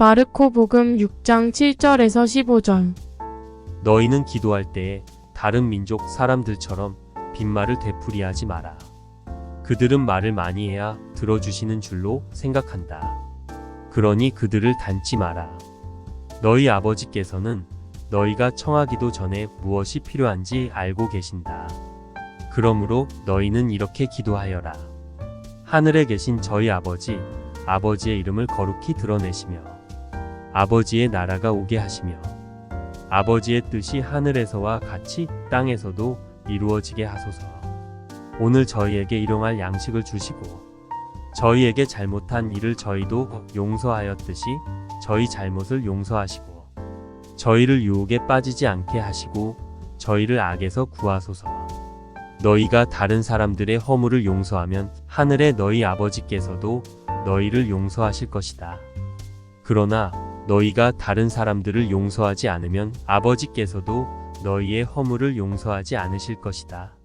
마르코 복음 6장 7절에서 15절. 너희는 기도할 때에 다른 민족 사람들처럼 빈말을 되풀이하지 마라. 그들은 말을 많이 해야 들어주시는 줄로 생각한다. 그러니 그들을 닮지 마라. 너희 아버지께서는 너희가 청하기도 전에 무엇이 필요한지 알고 계신다. 그러므로 너희는 이렇게 기도하여라. 하늘에 계신 저희 아버지, 아버지의 이름을 거룩히 드러내시며, 아버지의 나라가 오게 하시며, 아버지의 뜻이 하늘에서와 같이 땅에서도 이루어지게 하소서. 오늘 저희에게 일용할 양식을 주시고 저희에게 잘못한 일을 저희도 용서하였듯이 저희 잘못을 용서하시고 저희를 유혹에 빠지지 않게 하시고 저희를 악에서 구하소서. 너희가 다른 사람들의 허물을 용서하면 하늘의 너희 아버지께서도 너희를 용서하실 것이다. 그러나 너희가 다른 사람들을 용서하지 않으면 아버지께서도 너희의 허물을 용서하지 않으실 것이다.